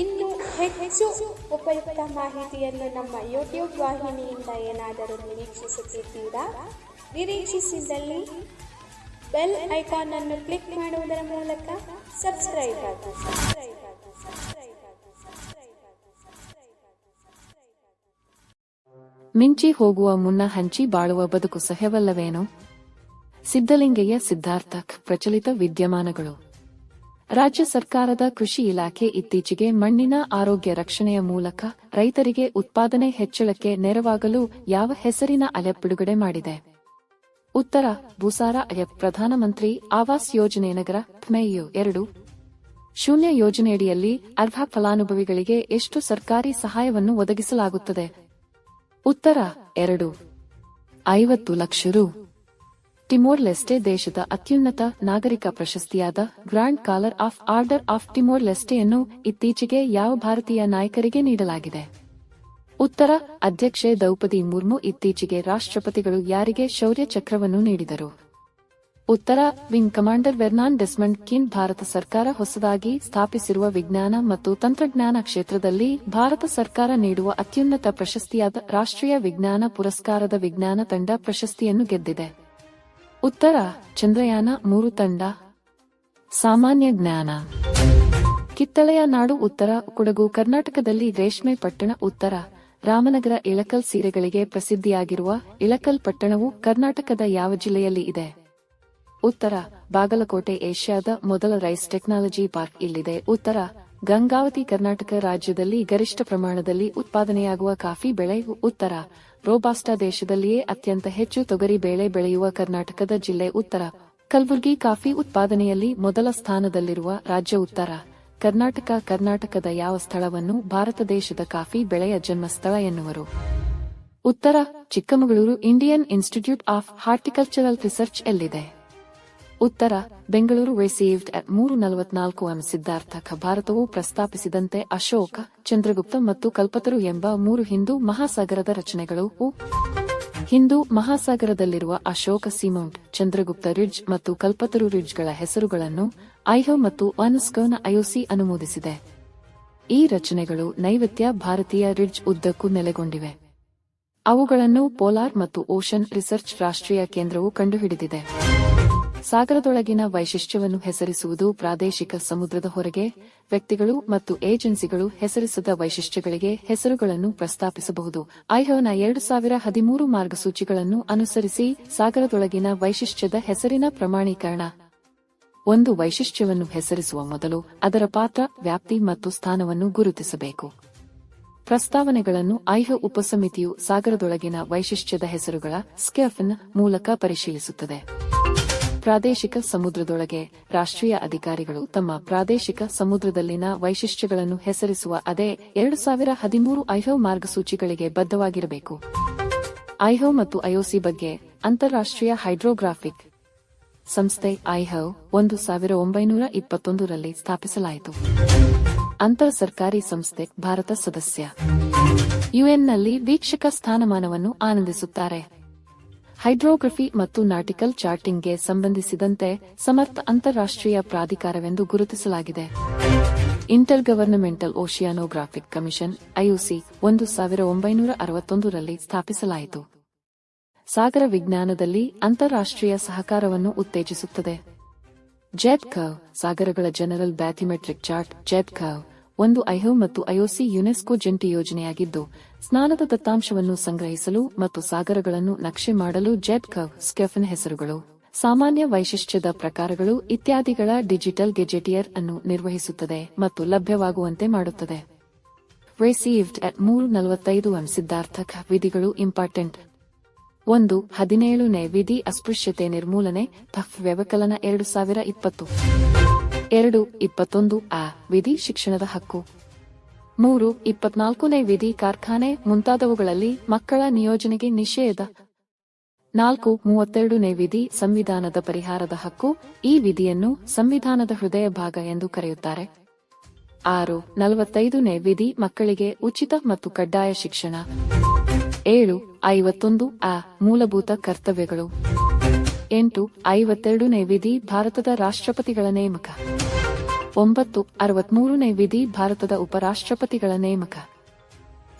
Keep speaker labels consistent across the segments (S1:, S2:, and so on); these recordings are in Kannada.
S1: ಇನ್ನು ಹೆಚ್ಚು ಉಪಯುಕ್ತ ಮಾಹಿತಿಯನ್ನು ನಮ್ಮ ಯೂಟ್ಯೂಬ್ ವಾಹಿನಿಯಿಂದ ಏನಾದರೂ ನಿರೀಕ್ಷಿಸುತ್ತಿದ್ದೀರಾ? ನಿರೀಕ್ಷಿಸಿದಲ್ಲಿ ಬೆಲ್ ಐಕಾನ್ ಅನ್ನು ಕ್ಲಿಕ್ ಮಾಡುವುದರ ಮೂಲಕ ಸಬ್ಸ್ಕ್ರೈಬ್ ಆಗಿ. ಸಬ್ಸ್ಕ್ರೈಬ್ ಆಗಿ ಸಬ್ಸ್ಕ್ರೈಬ್ ಆಗಿ ಆಗಿ ಆಗಿ
S2: ಮಿಂಚಿ ಹೋಗುವ ಮುನ್ನ ಹಂಚಿ ಬಾಳುವ ಬದುಕು ಸಹ್ಯವಲ್ಲವೇನು? ಸಿದ್ಧಲಿಂಗಯ್ಯ ಸಿದ್ಧಾರ್ಥ ಪ್ರಚಲಿತ ವಿದ್ಯಮಾನಗಳು. ರಾಜ್ಯ ಸರ್ಕಾರದ ಕೃಷಿ ಇಲಾಖೆ ಇತ್ತೀಚೆಗೆ ಮಣ್ಣಿನ ಆರೋಗ್ಯ ರಕ್ಷಣೆಯ ಮೂಲಕ ರೈತರಿಗೆ ಉತ್ಪಾದನೆ ಹೆಚ್ಚಳಕ್ಕೆ ನೆರವಾಗಲು ಯಾವ ಹೆಸರಿನ ಅಲೆಪ್ ಬಿಡುಗಡೆ ಮಾಡಿದೆ? ಉತ್ತರ, ಭೂಸಾರ ಅಯ ಪ್ರಧಾನಮಂತ್ರಿ ಆವಾಸ್ ಯೋಜನೆ ನಗರ ಮೇಯು ಎರಡು. ಶೂನ್ಯ ಯೋಜನೆಯಡಿಯಲ್ಲಿ ಅರ್ಹ ಫಲಾನುಭವಿಗಳಿಗೆ ಎಷ್ಟು ಸರ್ಕಾರಿ ಸಹಾಯವನ್ನು ಒದಗಿಸಲಾಗುತ್ತದೆ? ಉತ್ತರ, ಎರಡು. ಐವತ್ತು ಲಕ್ಷ ರು. ಟಿಮೋರ್ ಲೆಸ್ಟೆ ದೇಶದ ಅತ್ಯುನ್ನತ ನಾಗರಿಕ ಪ್ರಶಸ್ತಿಯಾದ Grand Collar of Order of Timor ಲೆಸ್ಟೆಯನ್ನು ಇತ್ತೀಚೆಗೆ ಯಾವ ಭಾರತೀಯ ನಾಯಕರಿಗೆ ನೀಡಲಾಗಿದೆ? ಉತ್ತರ, ಅಧ್ಯಕ್ಷೆ ದ್ರೌಪದಿ ಮುರ್ಮು ಇತ್ತೀಚೆಗೆ ರಾಷ್ಟ್ರಪತಿಗಳು ಯಾರಿಗೆ ಶೌರ್ಯ ಚಕ್ರವನ್ನು ನೀಡಿದರು? ಉತ್ತರ, wing commander Vernon Desmond Keane Bharat ಸರ್ಕಾರ ಹೊಸದಾಗಿ ಸ್ಥಾಪಿಸಿರುವ ವಿಜ್ಞಾನ ಮತ್ತು ತಂತ್ರಜ್ಞಾನ ಕ್ಷೇತ್ರದಲ್ಲಿ ಭಾರತ ಸರ್ಕಾರ ನೀಡುವ ಅತ್ಯುನ್ನತ ಪ್ರಶಸ್ತಿಯಾದ ರಾಷ್ಟ್ರೀಯ ವಿಜ್ಞಾನ ಪುರಸ್ಕಾರದ ವಿಜ್ಞಾನ ತಂಡ ಪ್ರಶಸ್ತಿಯನ್ನು ಗೆದ್ದಿದೆ. ಉತ್ತರ, ಚಂದ್ರಯಾನ ಮೂರು ತಂಡ. ಸಾಮಾನ್ಯ ಜ್ಞಾನ. ಕಿತ್ತಳೆಯ ನಾಡು ಉತ್ತರ, ಕೊಡಗು, ಕರ್ನಾಟಕದಲ್ಲಿ ರೇಷ್ಮೆ ಪಟ್ಟಣ ಉತ್ತರ. ರಾಮನಗರ ಇಳಕಲ್ ಸೀರೆಗಳಿಗೆ ಪ್ರಸಿದ್ಧಿಯಾಗಿರುವ ಇಳಕಲ್ ಪಟ್ಟಣವು ಕರ್ನಾಟಕದ ಯಾವ ಜಿಲ್ಲೆಯಲ್ಲಿ ಇದೆ? ಉತ್ತರ, ಬಾಗಲಕೋಟೆ, ಏಷ್ಯಾದ ಮೊದಲ ರೈಸ್ ಟೆಕ್ನಾಲಜಿ ಪಾರ್ಕ್ ಇಲ್ಲಿದೆ. ಉತ್ತರ ಗಂಗಾವತಿ ಕರ್ನಾಟಕ ರಾಜ್ಯದಲ್ಲಿ ಗರಿಷ್ಠ ಪ್ರಮಾಣದಲ್ಲಿ ಉತ್ಪಾದನೆಯಾಗುವ ಕಾಫಿ ಬೆಳೆ ಉತ್ತರ. ರೋಬಾಸ್ಟಾ ದೇಶದಲ್ಲಿಯೇ ಅತ್ಯಂತ ಹೆಚ್ಚು ತೊಗರಿ ಬೇಳೆ ಬೆಳೆಯುವ ಕರ್ನಾಟಕದ ಜಿಲ್ಲೆ ಉತ್ತರ. ಕಲಬುರಗಿ ಕಾಫಿ ಉತ್ಪಾದನೆಯಲ್ಲಿ ಮೊದಲ ಸ್ಥಾನದಲ್ಲಿರುವ ರಾಜ್ಯ ಉತ್ತರ. ಕರ್ನಾಟಕ ಕರ್ನಾಟಕದ ಯಾವ ಸ್ಥಳವನ್ನು ಭಾರತ ದೇಶದ ಕಾಫಿ ಬೆಳೆಯ ಜನ್ಮಸ್ಥಳ ಎನ್ನುವರು? ಉತ್ತರ Chikkamagaluru Indian Institute of Horticultural Research ಎಲ್ಲಿದೆ? ಉತ್ತರ, ಬೆಂಗಳೂರು ರಿಸೀವ್ಡ್ ಅಟ್ ಮೂರು ನಲವತ್ನಾಲ್ಕು ಎಂ ಸಿದ್ಧಾರ್ಥಕ ಭಾರತವು ಪ್ರಸ್ತಾಪಿಸಿದಂತೆ ಅಶೋಕ, ಚಂದ್ರಗುಪ್ತ ಮತ್ತು ಕಲ್ಪತರು ಎಂಬ ಮೂರು ಹಿಂದೂ ಮಹಾಸಾಗರದ ರಚನೆಗಳು. ಹಿಂದೂ ಮಹಾಸಾಗರದಲ್ಲಿರುವ ಅಶೋಕ ಸಿಮೌಂಟ್, ಚಂದ್ರಗುಪ್ತ ರಿಡ್ಜ್ ಮತ್ತು ಕಲ್ಪತರು ರಿಡ್ಜ್ಗಳ ಹೆಸರುಗಳನ್ನು ಐಹೋ ಮತ್ತು ಅನ್ಸ್ಕೋನ ಐಒಸಿ ಅನುಮೋದಿಸಿದೆ. ಈ ರಚನೆಗಳು ನೈವೇದ್ಯ ಭಾರತೀಯ ರಿಡ್ಜ್ ಉದ್ದಕ್ಕೂ ನೆಲೆಗೊಂಡಿವೆ. ಅವುಗಳನ್ನು ಪೋಲಾರ್ ಮತ್ತು ಓಷನ್ ರಿಸರ್ಚ್ ರಾಷ್ಟ್ರೀಯ ಕೇಂದ್ರವು ಕಂಡುಹಿಡಿದಿದೆ. ಸಾಗರದೊಳಗಿನ ವೈಶಿಷ್ಟ್ಯವನ್ನು ಹೆಸರಿಸುವುದು ಪ್ರಾದೇಶಿಕ ಸಮುದ್ರದ ಹೊರಗೆ, ವ್ಯಕ್ತಿಗಳು ಮತ್ತು ಏಜೆನ್ಸಿಗಳು ಹೆಸರಿಸದ ವೈಶಿಷ್ಟ್ಯಗಳಿಗೆ ಹೆಸರುಗಳನ್ನು ಪ್ರಸ್ತಾಪಿಸಬಹುದು. ಐಹೋನ ಎರಡು ಸಾವಿರ ಹದಿಮೂರು ಮಾರ್ಗಸೂಚಿಗಳನ್ನು ಅನುಸರಿಸಿ ಸಾಗರದೊಳಗಿನ ವೈಶಿಷ್ಟ್ಯದ ಹೆಸರಿನ ಪ್ರಮಾಣೀಕರಣ. ಒಂದು ವೈಶಿಷ್ಟ್ಯವನ್ನು ಹೆಸರಿಸುವ ಮೊದಲು ಅದರ ಪಾತ್ರ, ವ್ಯಾಪ್ತಿ ಮತ್ತು ಸ್ಥಾನವನ್ನು ಗುರುತಿಸಬೇಕು. ಪ್ರಸ್ತಾವನೆಗಳನ್ನು ಐಹ ಉಪಸಮಿತಿಯು ಸಾಗರದೊಳಗಿನ ವೈಶಿಷ್ಟ್ಯದ ಹೆಸರುಗಳ ಸ್ಕೆಫ್ನ ಮೂಲಕ ಪರಿಶೀಲಿಸುತ್ತದೆ. ಪ್ರಾದೇಶಿಕ ಸಮುದ್ರದೊಳಗೆ ರಾಷ್ಟ್ರೀಯ ಅಧಿಕಾರಿಗಳು ತಮ್ಮ ಪ್ರಾದೇಶಿಕ ಸಮುದ್ರದಲ್ಲಿನ ವೈಶಿಷ್ಟ್ಯಗಳನ್ನು ಹೆಸರಿಸುವ ಅದೇ ಎರಡು ಸಾವಿರ ಹದಿಮೂರು ಐಹೋ ಮಾರ್ಗಸೂಚಿಗಳಿಗೆ ಬದ್ಧವಾಗಿರಬೇಕು. ಐಹೋ ಮತ್ತು ಐಒಸಿ ಬಗ್ಗೆ ಅಂತಾರಾಷ್ಟ್ರೀಯ ಹೈಡ್ರೋಗ್ರಾಫಿಕ್ ಸಂಸ್ಥೆ ಐಹೋ ಒಂದು ಸಾವಿರ ಒಂಬೈನೂರ ಇಪ್ಪತ್ತೊಂದರಲ್ಲಿ ಸ್ಥಾಪಿಸಲಾಯಿತು. ಅಂತರ ಸರ್ಕಾರಿ ಸಂಸ್ಥೆ ಭಾರತ ಸದಸ್ಯ. ಯುಎನ್ನಲ್ಲಿ ವೀಕ್ಷಕ ಸ್ಥಾನಮಾನವನ್ನು ಆನಂದಿಸುತ್ತಾರೆ. ಹೈಡ್ರೋಗ್ರಫಿ ಮತ್ತು ನಾಟಿಕಲ್ ಚಾರ್ಟಿಂಗ್ಗೆ ಸಂಬಂಧಿಸಿದಂತೆ ಸಮರ್ಥ ಅಂತಾರಾಷ್ಟ್ರೀಯ ಪ್ರಾಧಿಕಾರವೆಂದು ಗುರುತಿಸಲಾಗಿದೆ. ಇಂಟರ್ ಗವರ್ನಮೆಂಟಲ್ ಓಷಿಯಾನೋಗ್ರಾಫಿಕ್ ಕಮಿಷನ್ ಐಯುಸಿ ಒಂದು ಸಾವಿರ ಒಂಬೈನೂರ ಅರವತ್ತೊಂದರಲ್ಲಿ ಸ್ಥಾಪಿಸಲಾಯಿತು. ಸಾಗರ ವಿಜ್ಞಾನದಲ್ಲಿ ಅಂತಾರಾಷ್ಟ್ರೀಯ ಸಹಕಾರವನ್ನು ಉತ್ತೇಜಿಸುತ್ತದೆ. ಜೆಬ್ ಸಾಗರಗಳ ಜನರಲ್ ಬ್ಯಾಥಿಮೆಟ್ರಿಕ್ ಚಾರ್ಟ್, ಜೆಬ್ ಒಂದು ಐಹೋ ಮತ್ತು ಐಒಸಿ ಯುನೆಸ್ಕೋ ಜಂಟಿ ಯೋಜನೆಯಾಗಿದ್ದು, ಸ್ನಾನದ ದತ್ತಾಂಶವನ್ನು ಸಂಗ್ರಹಿಸಲು ಮತ್ತು ಸಾಗರಗಳನ್ನು ನಕ್ಷೆ ಮಾಡಲು ಜೆಟ್ ಕವ್, ಸ್ಕೆಫನ್ ಹೆಸರುಗಳು, ಸಾಮಾನ್ಯ ವೈಶಿಷ್ಟ್ಯದ ಪ್ರಕಾರಗಳು ಇತ್ಯಾದಿಗಳ ಡಿಜಿಟಲ್ ಗೆಜೆಟಿಯರ್ ಅನ್ನು ನಿರ್ವಹಿಸುತ್ತದೆ ಮತ್ತು ಲಭ್ಯವಾಗುವಂತೆ ಮಾಡುತ್ತದೆ. ರಿಸೀವ್ಡ್ ಅಟ್ ಮೂರು ನಲವತ್ತೈದು ಎಂ ಸಿದ್ಧಾರ್ಥಕ ವಿಧಿಗಳು ಇಂಪಾರ್ಟೆಂಟ್ ಒಂದು ಹದಿನೇಳನೇ ವಿಧಿ ಅಸ್ಪೃಶ್ಯತೆ ನಿರ್ಮೂಲನೆ ತಫ್ ವ್ಯವಕಲನ ಎರಡು ಸಾವಿರ ಇಪ್ಪತ್ತು. ಎರಡು, ಇಪ್ಪತ್ತೊಂದು, ಆ ವಿಧಿ ಶಿಕ್ಷಣದ ಹಕ್ಕು. ಮೂರು, ಇಪ್ಪತ್ನಾಲ್ಕನೇ ವಿಧಿ ಕಾರ್ಖಾನೆ ಮುಂತಾದವುಗಳಲ್ಲಿ ಮಕ್ಕಳ ನಿಯೋಜನೆಗೆ ನಿಷೇಧ. ನಾಲ್ಕು, ಮೂವತ್ತೆರಡನೇ ವಿಧಿ ಸಂವಿಧಾನದ ಪರಿಹಾರದ ಹಕ್ಕು, ಈ ವಿಧಿಯನ್ನು ಸಂವಿಧಾನದ ಹೃದಯ ಭಾಗ ಎಂದು ಕರೆಯುತ್ತಾರೆ. ಆರು, ನಲವತ್ತೈದನೇ ವಿಧಿ ಮಕ್ಕಳಿಗೆ ಉಚಿತ ಮತ್ತು ಕಡ್ಡಾಯ ಶಿಕ್ಷಣ. ಏಳು, ಐವತ್ತೊಂದು, ಆ ಮೂಲಭೂತ ಕರ್ತವ್ಯಗಳು. ಎಂಟು, ಐವತ್ತೆರಡನೇ ವಿಧಿ ಭಾರತದ ರಾಷ್ಟ್ರಪತಿಗಳ ನೇಮಕ. ಒಂಬತ್ತು, ಅರವತ್ಮೂರನೇ ವಿಧಿ ಭಾರತದ ಉಪರಾಷ್ಟ್ರಪತಿಗಳ ನೇಮಕ.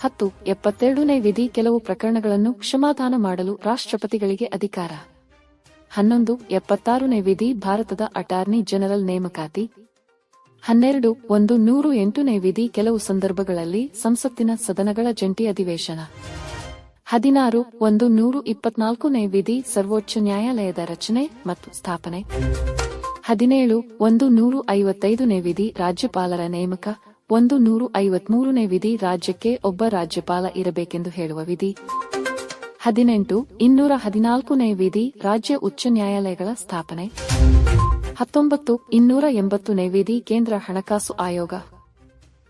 S2: ಹತ್ತು, ಎಪ್ಪತ್ತೆರಡನೇ ವಿಧಿ ಕೆಲವು ಪ್ರಕರಣಗಳನ್ನು ಕ್ಷಮಾದಾನ ಮಾಡಲು ರಾಷ್ಟ್ರಪತಿಗಳಿಗೆ ಅಧಿಕಾರ. ಹನ್ನೊಂದು, ಎಪ್ಪತ್ತಾರನೇ ವಿಧಿ ಭಾರತದ ಅಟಾರ್ನಿ ಜನರಲ್ ನೇಮಕಾತಿ. ಹನ್ನೆರಡು, ಒಂದು, ನೂರು, ಎಂಟನೇ ವಿಧಿ ಕೆಲವು ಸಂದರ್ಭಗಳಲ್ಲಿ ಸಂಸತ್ತಿನ ಸದನಗಳ ಜಂಟಿ ಅಧಿವೇಶನ. ಹದಿನಾರು, ಒಂದು, ನೂರು, ಇಪ್ಪತ್ನಾಲ್ಕನೇ ವಿಧಿ ಸರ್ವೋಚ್ಚ ನ್ಯಾಯಾಲಯದ ರಚನೆ ಮತ್ತು ಸ್ಥಾಪನೆ. ಹದಿನೇಳು, ಒಂದು ನೂರು ಐವತ್ತೈದನೇ ವಿಧಿ ರಾಜ್ಯಪಾಲರ ನೇಮಕ, ಒಂದು ನೂರು ಐವತ್ಮೂರನೇ ವಿಧಿ ರಾಜ್ಯಕ್ಕೆ ಒಬ್ಬ ರಾಜ್ಯಪಾಲ ಇರಬೇಕೆಂದು ಹೇಳುವ ವಿಧಿ. ಹದಿನೆಂಟು, ಇನ್ನೂರ ಹದಿನಾಲ್ಕನೇ ವಿಧಿ ರಾಜ್ಯ ಉಚ್ಚ ನ್ಯಾಯಾಲಯಗಳ ಸ್ಥಾಪನೆ. ಹತ್ತೊಂಬತ್ತು, ಇನ್ನೂರ ಎಂಬತ್ತನೇ ವಿಧಿ ಕೇಂದ್ರ ಹಣಕಾಸು ಆಯೋಗ.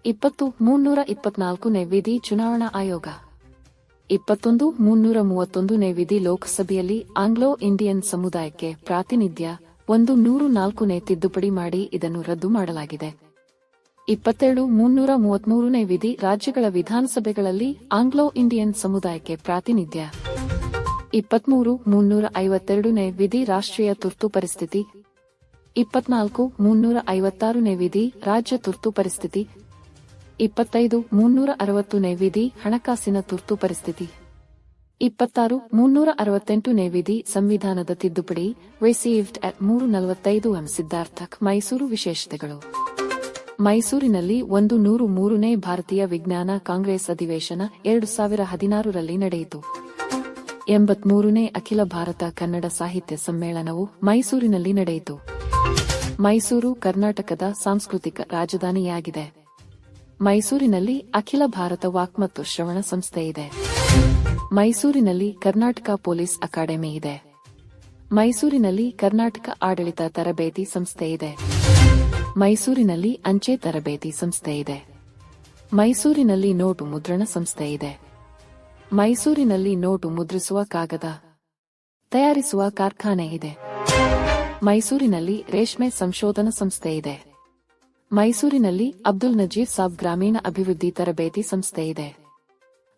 S2: ಇಪ್ಪತ್ತು, ಮುನ್ನೂರ ಇಪ್ಪತ್ನಾಲ್ಕನೇ ವಿಧಿ ಚುನಾವಣಾ ಆಯೋಗ. ಇಪ್ಪತ್ತೊಂದು, ಮುನ್ನೂರ ಮೂವತ್ತೊಂದನೇ ವಿಧಿ ಲೋಕಸಭೆಯಲ್ಲಿ ಆಂಗ್ಲೋ ಇಂಡಿಯನ್ ಸಮುದಾಯಕ್ಕೆ ಪ್ರಾತಿನಿಧ್ಯ. ಒಂದು ನೂರು ನಾಲ್ಕನೇ ತಿದ್ದುಪಡಿ ಮಾಡಿ ಇದನ್ನು ರದ್ದು ಮಾಡಲಾಗಿದೆ. ಇಪ್ಪತ್ತೇಳು, ಮುನ್ನೂರ ಮೂವತ್ಮೂರನೇ ವಿಧಿ ರಾಜ್ಯಗಳ ವಿಧಾನಸಭೆಗಳಲ್ಲಿ ಆಂಗ್ಲೋ ಇಂಡಿಯನ್ ಸಮುದಾಯಕ್ಕೆ ಪ್ರಾತಿನಿಧ್ಯ. ಇಪ್ಪತ್ಮೂರು, ಮುನ್ನೂರ ಐವತ್ತೆರಡನೇ ವಿಧಿ ರಾಷ್ಟ್ರೀಯ ತುರ್ತು ಪರಿಸ್ಥಿತಿ. ಇಪ್ಪತ್ನಾಲ್ಕು, ಮುನ್ನೂರ ಐವತ್ತಾರನೇ ವಿಧಿ ರಾಜ್ಯ ತುರ್ತು ಪರಿಸ್ಥಿತಿ. ಇಪ್ಪತ್ತೈದು, ಮುನ್ನೂರ ಅರವತ್ತನೇ ವಿಧಿ ಹಣಕಾಸಿನ ತುರ್ತು ಪರಿಸ್ಥಿತಿ. ಇಪ್ಪತ್ತಾರು, ಮುನ್ನೂರ ಅರವತ್ತೆಂಟನೇ ವಿಧಿ ಸಂವಿಧಾನದ ತಿದ್ದುಪಡಿ ರಿಸೀವ್ಡ್ ಅಟ್ ಮೂರು ನಲವತ್ತೈದು ಎಂ ಸಿದ್ಧಾರ್ಥಕ್ ಮೈಸೂರು ವಿಶೇಷತೆಗಳು. ಮೈಸೂರಿನಲ್ಲಿ ಒಂದು ನೂರು ಮೂರನೇ ಭಾರತೀಯ ವಿಜ್ಞಾನ ಕಾಂಗ್ರೆಸ್ ಅಧಿವೇಶನ ಎರಡು ಸಾವಿರ ಹದಿನಾರರಲ್ಲಿ ನಡೆಯಿತು. ಎಂಬತ್ಮೂರನೇ ಅಖಿಲ ಭಾರತ ಕನ್ನಡ ಸಾಹಿತ್ಯ ಸಮ್ಮೇಳನವು ಮೈಸೂರಿನಲ್ಲಿ ನಡೆಯಿತು. ಮೈಸೂರು ಕರ್ನಾಟಕದ ಸಾಂಸ್ಕೃತಿಕ ರಾಜಧಾನಿಯಾಗಿದೆ. ಮೈಸೂರಿನಲ್ಲಿ ಅಖಿಲ ಭಾರತ ವಾಕ್ ಮತ್ತು ಶ್ರವಣ ಸಂಸ್ಥೆ ಇದೆ ಮೈಸೂರಿನಲ್ಲಿ ಕರ್ನಾಟಕ ಪೊಲೀಸ್ ಅಕಾಡೆಮಿ ಇದೆ. ಮೈಸೂರಿನಲ್ಲಿ ಕರ್ನಾಟಕ ಆಡಳಿತ ತರಬೇತಿ ಸಂಸ್ಥೆ ಇದೆ. ಮೈಸೂರಿನಲ್ಲಿ ಅಂಚೆ ತರಬೇತಿ ಸಂಸ್ಥೆ ಇದೆ. ಮೈಸೂರಿನಲ್ಲಿ ನೋಟು ಮುದ್ರಣ ಸಂಸ್ಥೆ ಇದೆ. ಮೈಸೂರಿನಲ್ಲಿ ನೋಟು ಮುದ್ರಿಸುವ ಕಾಗದ ತಯಾರಿಸುವ ಕಾರ್ಖಾನೆ ಇದೆ. ಮೈಸೂರಿನಲ್ಲಿ ರೇಷ್ಮೆ ಸಂಶೋಧನಾ ಸಂಸ್ಥೆ ಇದೆ. ಮೈಸೂರಿನಲ್ಲಿ ಅಬ್ದುಲ್ ನಜೀರ್ ಸಾಬ್ ಗ್ರಾಮೀಣ ಅಭಿವೃದ್ಧಿ ತರಬೇತಿ ಸಂಸ್ಥೆ ಇದೆ.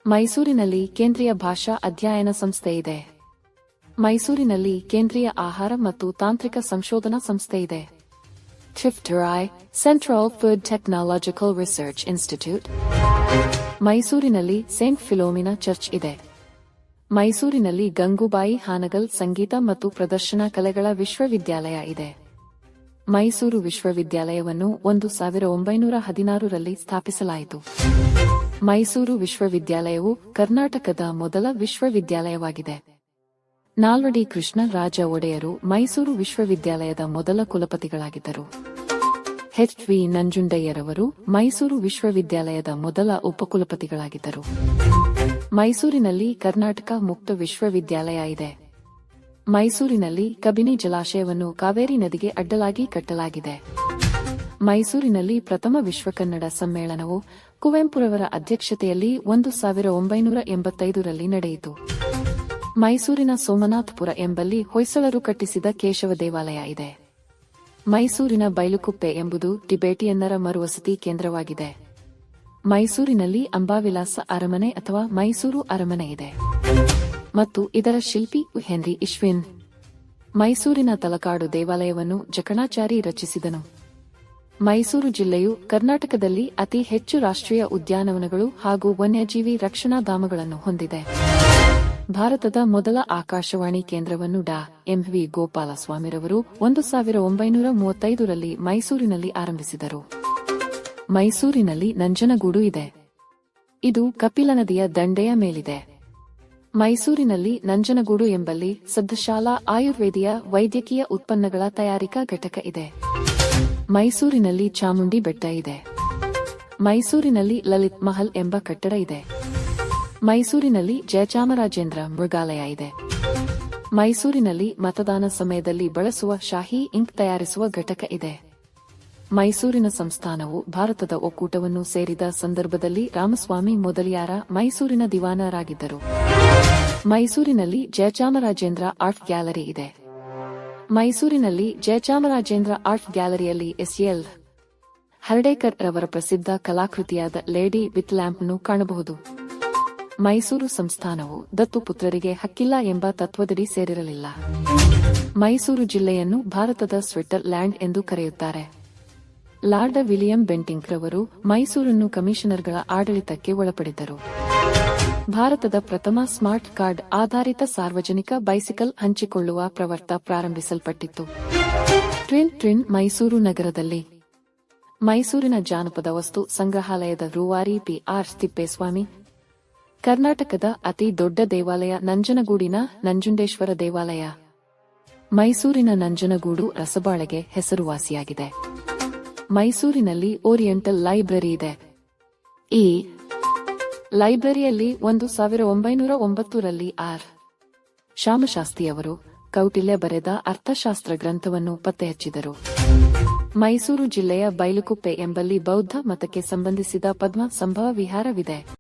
S2: ಮೈಸೂರಿನಲ್ಲಿ ಕೇಂದ್ರೀಯ ಭಾಷಾ ಅಧ್ಯಯನ ಸಂಸ್ಥೆ ಇದೆ. ಮೈಸೂರಿನಲ್ಲಿ ಕೇಂದ್ರೀಯ ಆಹಾರ ಮತ್ತು ತಾಂತ್ರಿಕ ಸಂಶೋಧನಾ ಸಂಸ್ಥೆ ಇದೆ. ಟಿಫ್ಟರಾಯ್ Central Food Technological Research Institute ಮೈಸೂರಿನಲ್ಲಿ ಸೇಂಟ್ ಫಿಲೋಮಿನಾ ಚರ್ಚ್ ಇದೆ. ಮೈಸೂರಿನಲ್ಲಿ ಗಂಗೂಬಾಯಿ ಹಾನಗಲ್ ಸಂಗೀತ ಮತ್ತು ಪ್ರದರ್ಶನ ಕಲೆಗಳ ವಿಶ್ವವಿದ್ಯಾಲಯ ಇದೆ. ಮೈಸೂರು ವಿಶ್ವವಿದ್ಯಾಲಯವನ್ನು ಒಂದು ಸಾವಿರ ಒಂಬೈನೂರ ಹದಿನಾರರಲ್ಲಿ ಸ್ಥಾಪಿಸಲಾಯಿತು. ಮೈಸೂರು ವಿಶ್ವವಿದ್ಯಾಲಯವು ಕರ್ನಾಟಕದ ಮೊದಲ ವಿಶ್ವವಿದ್ಯಾಲಯವಾಗಿದೆ. ನಾಲ್ವಡಿ ಕೃಷ್ಣ ರಾಜ ಒಡೆಯರು ಮೈಸೂರು ವಿಶ್ವವಿದ್ಯಾಲಯದ ಮೊದಲ ಕುಲಪತಿಗಳಾಗಿದ್ದರು. ಎಚ್ ವಿ ನಂಜುಂಡಯ್ಯರವರು ಮೈಸೂರು ವಿಶ್ವವಿದ್ಯಾಲಯದ ಮೊದಲ ಉಪಕುಲಪತಿಗಳಾಗಿದ್ದರು. ಮೈಸೂರಿನಲ್ಲಿ ಕರ್ನಾಟಕ ಮುಕ್ತ ವಿಶ್ವವಿದ್ಯಾಲಯ ಇದೆ. ಮೈಸೂರಿನಲ್ಲಿ ಕಬಿನಿ ಜಲಾಶಯವನ್ನು ಕಾವೇರಿ ನದಿಗೆ ಅಡ್ಡಲಾಗಿ ಕಟ್ಟಲಾಗಿದೆ. ಮೈಸೂರಿನಲ್ಲಿ ಪ್ರಥಮ ವಿಶ್ವ ಕನ್ನಡ ಸಮ್ಮೇಳನವು ಕುವೆಂಪುರವರ ಅಧ್ಯಕ್ಷತೆಯಲ್ಲಿ ಒಂದು ಸಾವಿರ ಒಂಬೈನೂರ ಎಂಬತ್ತೈದರಲ್ಲಿ ನಡೆಯಿತು. ಮೈಸೂರಿನ ಸೋಮನಾಥಪುರ ಎಂಬಲ್ಲಿ ಹೊಯ್ಸಳರು ಕಟ್ಟಿಸಿದ ಕೇಶವ ದೇವಾಲಯ ಇದೆ. ಮೈಸೂರಿನ ಬೈಲುಕುಪ್ಪೆ ಎಂಬುದು ಟಿಬೇಟಿಯನ್ನರ ಮರುವಸತಿ ಕೇಂದ್ರವಾಗಿದೆ. ಮೈಸೂರಿನಲ್ಲಿ ಅಂಬಾವಿಲಾಸ ಅರಮನೆ ಅಥವಾ ಮೈಸೂರು ಅರಮನೆ ಇದೆ. ಮತ್ತು ಇದರ ಶಿಲ್ಪಿ ಹೆನ್ರಿ ಇಶ್ವಿನ್. ಮೈಸೂರಿನ ತಲಕಾಡು ದೇವಾಲಯವನ್ನು ಜಕಣಾಚಾರಿ ರಚಿಸಿದನು. ಮೈಸೂರು ಜಿಲ್ಲೆಯು ಕರ್ನಾಟಕದಲ್ಲಿ ಅತಿ ಹೆಚ್ಚು ರಾಷ್ಟ್ರೀಯ ಉದ್ಯಾನವನಗಳು ಹಾಗೂ ವನ್ಯಜೀವಿ ರಕ್ಷಣಾ ಧಾಮಗಳನ್ನು ಹೊಂದಿದೆ. ಭಾರತದ ಮೊದಲ ಆಕಾಶವಾಣಿ ಕೇಂದ್ರವನ್ನು ಡಾ. ಎಂವಿ ಗೋಪಾಲಸ್ವಾಮಿರವರು ಒಂದು ಸಾವಿರ ಒಂಬೈನೂರ ಮೂವತ್ತೈದರಲ್ಲಿ ಮೈಸೂರಿನಲ್ಲಿ ಆರಂಭಿಸಿದರು. ಮೈಸೂರಿನಲ್ಲಿ ನಂಜನಗೂಡು ಇದೆ. ಇದು ಕಪಿಲ ನದಿಯ ದಂಡೆಯ ಮೇಲಿದೆ. ಮೈಸೂರಿನಲ್ಲಿ ನಂಜನಗೂಡು ಎಂಬಲ್ಲಿ ಸದ್ದಶಾಲಾ ಆಯುರ್ವೇದಿಯ ವೈದ್ಯಕೀಯ ಉತ್ಪನ್ನಗಳ ತಯಾರಿಕಾ ಘಟಕ ಇದೆ. ಮೈಸೂರಿನಲ್ಲಿ ಚಾಮುಂಡಿ ಬೆಟ್ಟ ಇದೆ. ಮೈಸೂರಿನಲ್ಲಿ ಲಲಿತ್ ಮಹಲ್ ಎಂಬ ಕಟ್ಟಡ ಇದೆ. ಮೈಸೂರಿನಲ್ಲಿ ಜಯಚಾಮರಾಜೇಂದ್ರ ಮೃಗಾಲಯ ಇದೆ. ಮೈಸೂರಿನಲ್ಲಿ ಮತದಾನ ಸಮಯದಲ್ಲಿ ಬಳಸುವ ಶಾಹಿ ಇಂಕ್ ತಯಾರಿಸುವ ಘಟಕ ಇದೆ. ಮೈಸೂರಿನ ಸಂಸ್ಥಾನವು ಭಾರತದ ಒಕ್ಕೂಟವನ್ನು ಸೇರಿದ ಸಂದರ್ಭದಲ್ಲಿ ರಾಮಸ್ವಾಮಿ ಮೊದಲಿಯಾರ ಮೈಸೂರಿನ ದಿವಾನರಾಗಿದ್ದರು. ಮೈಸೂರಿನಲ್ಲಿ ಜಯಚಾಮರಾಜೇಂದ್ರ ಆರ್ಟ್ ಗ್ಯಾಲರಿ ಇದೆ. ಮೈಸೂರಿನಲ್ಲಿ ಜಯಚಾಮರಾಜೇಂದ್ರ ಆರ್ಟ್ ಗ್ಯಾಲರಿಯಲ್ಲಿ ಎಸ್ಎಲ್. ಹರ್ಡೇಕರ್ ರವರ ಪ್ರಸಿದ್ಧ ಕಲಾಕೃತಿಯಾದ ಲೇಡಿ ವಿತ್ ಲ್ಯಾಂಪ್ನ್ನು ಕಾಣಬಹುದು. ಮೈಸೂರು ಸಂಸ್ಥಾನವು ದತ್ತುಪುತ್ರರಿಗೆ ಹಕ್ಕಿಲ್ಲ ಎಂಬ ತತ್ವದಡಿ ಸೇರಿರಲಿಲ್ಲ. ಮೈಸೂರು ಜಿಲ್ಲೆಯನ್ನು ಭಾರತದ ಸ್ವಿಟ್ಜರ್ಲ್ಯಾಂಡ್ ಎಂದು ಕರೆಯುತ್ತಾರೆ. ಲಾರ್ಡ ವಿಲಿಯಂ ಬೆಂಟಿಂಕ್ ರವರು ಮೈಸೂರನ್ನು ಕಮಿಷನರ್ಗಳ ಆಡಳಿತಕ್ಕೆ ಒಳಪಡಿದ್ದರು. ಭಾರತದ ಪ್ರಥಮ ಸ್ಮಾರ್ಟ್ ಕಾರ್ಡ್ ಆಧಾರಿತ ಸಾರ್ವಜನಿಕ ಬೈಸಿಕಲ್ ಹಂಚಿಕೊಳ್ಳುವ ಪ್ರವರ್ತ ಪ್ರಾರಂಭಿಸಲ್ಪಟ್ಟಿತ್ತು. ಟ್ವಿನ್ ಟ್ರಿನ್ ಮೈಸೂರು ನಗರದಲ್ಲಿ. ಮೈಸೂರಿನ ಜಾನಪದ ವಸ್ತು ಸಂಗ್ರಹಾಲಯದ ರೂವಾರಿ ಪಿ ಆರ್ ತಿಪ್ಪೇಸ್ವಾಮಿ. ಕರ್ನಾಟಕದ ಅತಿ ದೊಡ್ಡ ದೇವಾಲಯ ನಂಜನಗೂಡಿನ ನಂಜುಂಡೇಶ್ವರ ದೇವಾಲಯ. ಮೈಸೂರಿನ ನಂಜನಗೂಡು ರಸಬಾಳೆಗೆ ಹೆಸರುವಾಸಿಯಾಗಿದೆ. ಮೈಸೂರಿನಲ್ಲಿ ಓರಿಯೆಂಟಲ್ ಲೈಬ್ರರಿ ಇದೆ. ಈ ಲೈಬ್ರರಿಯಲ್ಲಿ ಒಂದು ಸಾವಿರ ಒಂಬೈನೂರ ಒಂಬತ್ತರಲ್ಲಿ ಆರ್. ಶ್ಯಾಮಶಾಸ್ತ್ರಿಯವರು ಕೌಟಿಲ್ಯ ಬರೆದ ಅರ್ಥಶಾಸ್ತ್ರ ಗ್ರಂಥವನ್ನು ಪತ್ತೆಹಚ್ಚಿದರು. ಮೈಸೂರು ಜಿಲ್ಲೆಯ ಬೈಲುಕುಪ್ಪೆ ಎಂಬಲ್ಲಿ ಬೌದ್ಧ ಮತಕ್ಕೆ ಸಂಬಂಧಿಸಿದ ಪದ್ಮ ಸಂಭವ ವಿಹಾರವಿದೆ.